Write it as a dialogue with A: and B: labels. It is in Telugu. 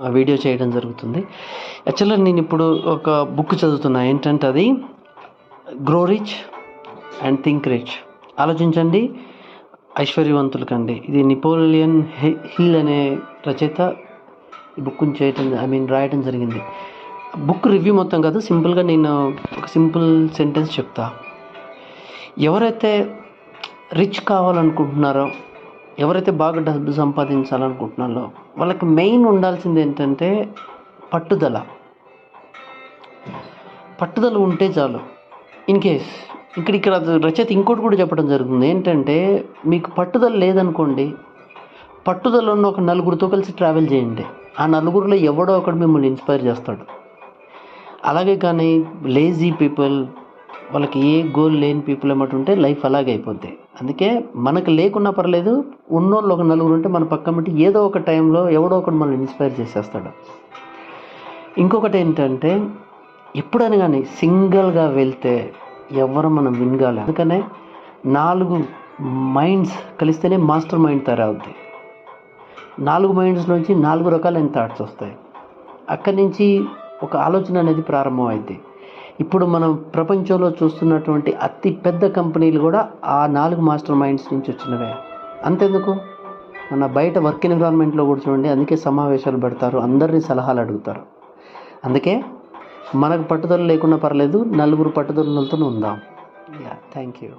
A: వీడియో చేయడం జరుగుతుంది. యాక్చువల్గా నేను ఇప్పుడు ఒక బుక్ చదువుతున్నా. ఏంటంటే అది? Grow rich and think rich ఆలోచించండి. ఐశ్వర్యవంతులకండి. ఇది నిపోలియన్ హి- హిల్ అనే రచయిత ఈ బుక్ని చేయటం ఐ మీన్ రాయటం జరిగింది. బుక్ రివ్యూ మొత్తం కాదు సింపుల్గా నేను ఒక సింపుల్ సెంటెన్స్ చెప్తా. ఎవరైతే రిచ్ కావాలనుకుంటున్నారో ఎవరైతే బాగా డబ్బు సంపాదించాలనుకుంటున్నారో వాళ్ళకి మెయిన్ ఉండాల్సింది ఏంటంటే పట్టుదల. పట్టుదల ఉంటే చాలు. ఇన్ కేస్ ఇక్కడ ఇక్కడ రచయిత ఇంకోటి కూడా చెప్పడం జరుగుతుంది. ఏంటంటే మీకు పట్టుదల లేదనుకోండి పట్టుదల ఉన్న ఒక నలుగురితో కలిసి ట్రావెల్ చేయండి. ఆ నలుగురిలో ఎవడో ఒకడు మిమ్మల్ని ఇన్స్పైర్ చేస్తాడు. అలాగే కానీ లేజీ పీపుల్ వాళ్ళకి ఏ గోల్ లేని పీపుల్ ఏమంటుంటే లైఫ్ అలాగే అయిపోద్ది. అందుకే మనకు లేకున్నా పర్లేదు ఉన్నోళ్ళు ఒక నలుగురు ఉంటే మన పక్కన పెట్టి ఏదో ఒక టైంలో ఎవడో ఒకటి మనల్ని ఇన్స్పైర్ చేసేస్తాడు. ఇంకొకటి ఏంటంటే ఎప్పుడైనా కానీ సింగిల్గా వెళ్తే ఎవరు మనం వినగాలి అందుకనే నాలుగు మైండ్స్ కలిస్తేనే మాస్టర్ మైండ్ తయారవుద్ది. నాలుగు మైండ్స్ నుంచి నాలుగు రకాలైన థాట్స్ వస్తాయి. అక్కడి నుంచి ఒక ఆలోచన అనేది ప్రారంభమైంది ఇప్పుడు మనం ప్రపంచంలో చూస్తున్నటువంటి అతి పెద్ద కంపెనీలు కూడా ఆ నాలుగు మాస్టర్ మైండ్స్ నుంచి వచ్చినవే. అంతెందుకు? మన బయట వర్క్ ఎన్విరాన్మెంట్లో కూడా చూడండి అందుకే సమావేశాలు పెడతారు అందరినీ సలహాలు అడుగుతారు. అందుకే మనకు పట్టుదల లేకుండా పర్లేదు నలుగురు పట్టుదలతో ఉందాం. Yeah thank you